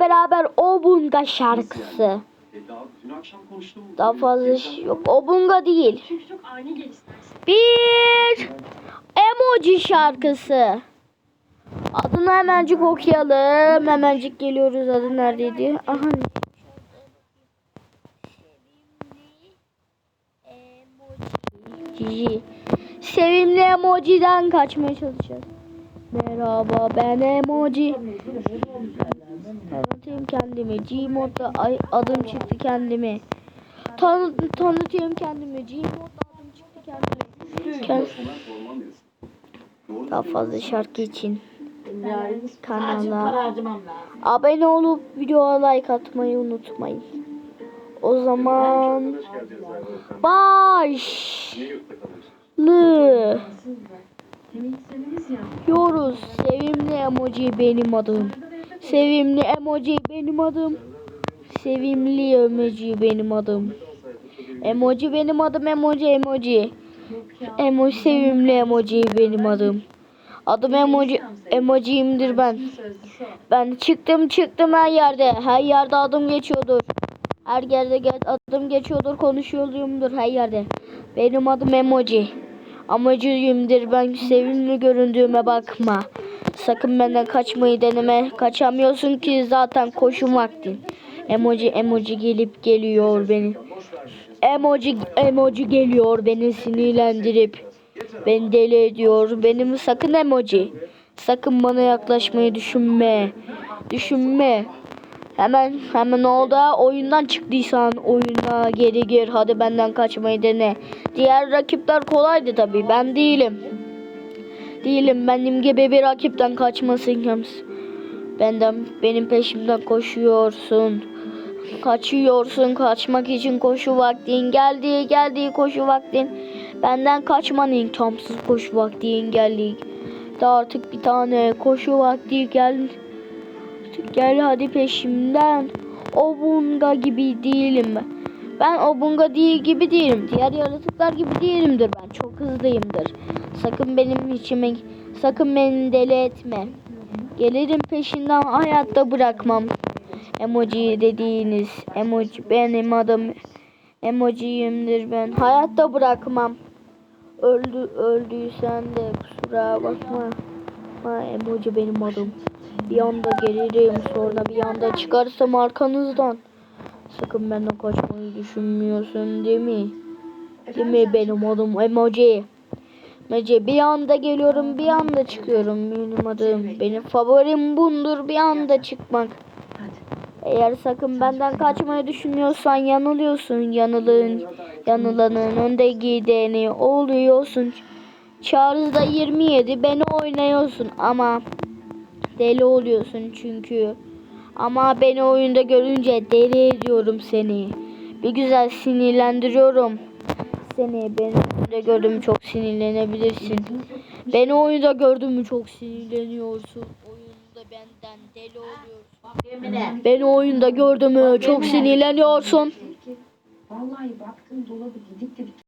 beraber Obunga şarkısı. E, daha fazla şey yok. Obunga değil. Bir emoji şarkısı. Adını hemencik okuyalım. Hemencik geliyoruz. Adı neredeydi? Aha. Emoji. Sevimli emojiden kaçmaya çalışacağız. Merhaba ben emoji. Tanıtayım kendimi. Gmod'da adım çıktı kendimi. Tanı tanıtayım kendimi. Gmod'da adım çıktı kendimi. Kend- daha fazla şarkı için kanala abone olup videoya like atmayı unutmayın. O zaman başlı Yoruz. Sevimli emoji benim adım. Sevimli emoji benim adım. Sevimli emoji benim adım. Emoji benim adım emoji emoji. Emoji sevimli emoji benim adım. Adım emoji emojiyimdir ben. Ben çıktım çıktım her yerde. Her yerde adım geçiyordur. Her yerde ge- adım geçiyordur, konuşuyorumdur her yerde. Benim adım emoji. Amacıyımdır ben sevimli göründüğüme bakma. Sakın benden kaçmayı deneme. Kaçamıyorsun ki zaten koşum vakti. Emoji emoji gelip geliyor beni. Emoji emoji geliyor beni sinirlendirip beni deli ediyor. Benim sakın emoji. Sakın bana yaklaşmayı düşünme. Düşünme. Hemen hemen oldu. Oyundan çıktıysan oyuna geri gir. Hadi benden kaçmayı dene. Diğer rakipler kolaydı tabii. Ben değilim. Değilim. Benim gibi bir rakipten kaçmasın kimse. Benden benim peşimden koşuyorsun. Kaçıyorsun. Kaçmak için koşu vaktin geldi. Geldi koşu vaktin. Benden kaçmanın imkansız koşu vaktin geldi. De artık bir tane koşu vakti geldi. Gel hadi peşimden. Obunga gibi değilim ben. Ben Obunga değil gibi değilim. Diğer yaratıklar gibi değilimdir ben. Çok hızlıyımdır. Sakın benim içime sakın beni deli etme. Gelirim peşinden hayatta bırakmam. Emoji dediğiniz emoji benim adım emojiyimdir ben. Hayatta bırakmam. Öldü öldüysen de kusura bakma. Ha, emoji benim adım. Bir anda gelirim sonra bir anda çıkarsam arkanızdan. Sakın benden kaçmayı düşünmüyorsun değil mi? Değil mi benim adım emoji? Emoji bir anda geliyorum bir anda çıkıyorum benim adım. Benim favorim bundur bir anda çıkmak. Eğer sakın benden kaçmayı düşünüyorsan yanılıyorsun. Yanılın, yanılanın önde gideni oluyorsun. Çağrı'da 27 beni oynuyorsun ama deli oluyorsun çünkü. Ama beni oyunda görünce deli ediyorum seni. Bir güzel sinirlendiriyorum seni. Beni oyunda gördüm çok sinirlenebilirsin. Beni oyunda gördün mü çok sinirleniyorsun. Oyunda benden deli oluyorsun. Beni oyunda gördün mü çok sinirleniyorsun. Vallahi baktım dolabı didik didik